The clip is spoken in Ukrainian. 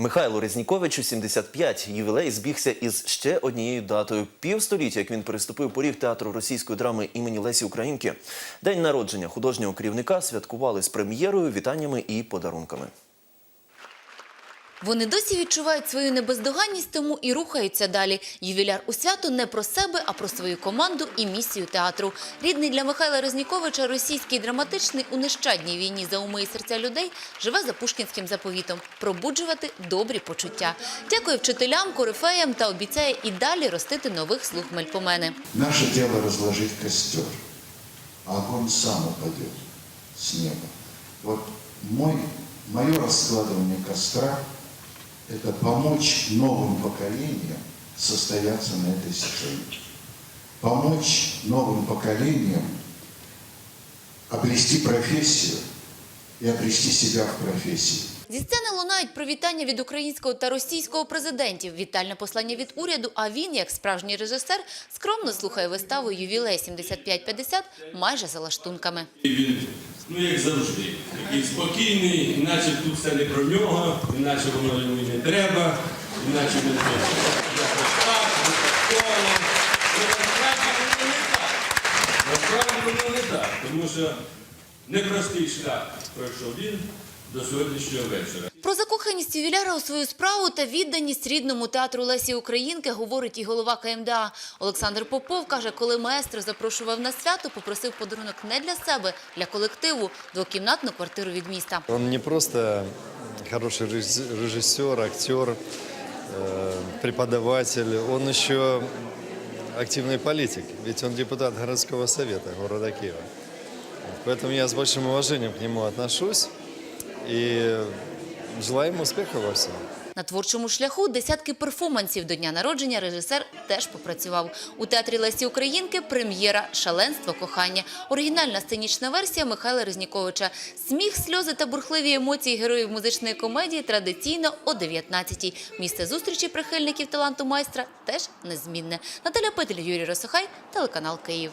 Михайлу Резніковичу 75. Ювілей збігся із ще однією датою. Півстоліття, як він переступив поріг театру російської драми імені Лесі Українки. День народження художнього керівника святкували з прем'єрою, вітаннями і подарунками. Вони досі відчувають свою небездоганність, тому і рухаються далі. Ювіляр у свято не про себе, а про свою команду і місію театру. Рідний для Михайла Резніковича російський драматичний у нещадній війні за уми і серця людей живе за пушкінським заповітом – пробуджувати добрі почуття. Дякує вчителям, корифеям та обіцяє і далі ростити нових слуг Мельпомени. Наше дело разложить костер, а огонь сам упадет с неба. Вот мой, мое раскладывание костра – это помочь новым поколениям состояться на этой сцене. Помочь новым поколениям обрести профессию и обрести себя в профессии. Зі сцени лунають привітання від українського та російського президентів, вітальне послання від уряду, а він, як справжній режисер, скромно слухає виставу «Ювілей 75-50» майже за лаштунками. І Він, ну як завжди, такий спокійний, іначе тут все не про нього, іначе воно йому не треба, іначе якось так, випадково. Не. Насправді воно не так, тому що непростий шлях пройшов він до сьогоднішнього вечора. Про закоханість ювіляра у свою справу та відданість рідному театру Лесі Українки говорить і голова КМДА. Олександр Попов каже, коли маестро запрошував на свято, попросив подарунок не для себе, для колективу – двокімнатну квартиру від міста. Он не просто хороший режисс- режиссер, актер, э, преподаватель, он еще активный политик, ведь он депутат городского совета города Киева. Поэтому я с большим уважением к нему отношусь ему успеха во всем. На творчому шляху десятки перформансів до дня народження режисер теж попрацював. У театрі Лесі Українки прем'єра «Шаленство кохання». Оригінальна сценічна версія Михайла Резніковича. Сміх, сльози та бурхливі емоції героїв музичної комедії традиційно о 19-й. Місце зустрічі прихильників таланту майстра теж незмінне. Наталя Петель, Юрій Росохай, телеканал Київ.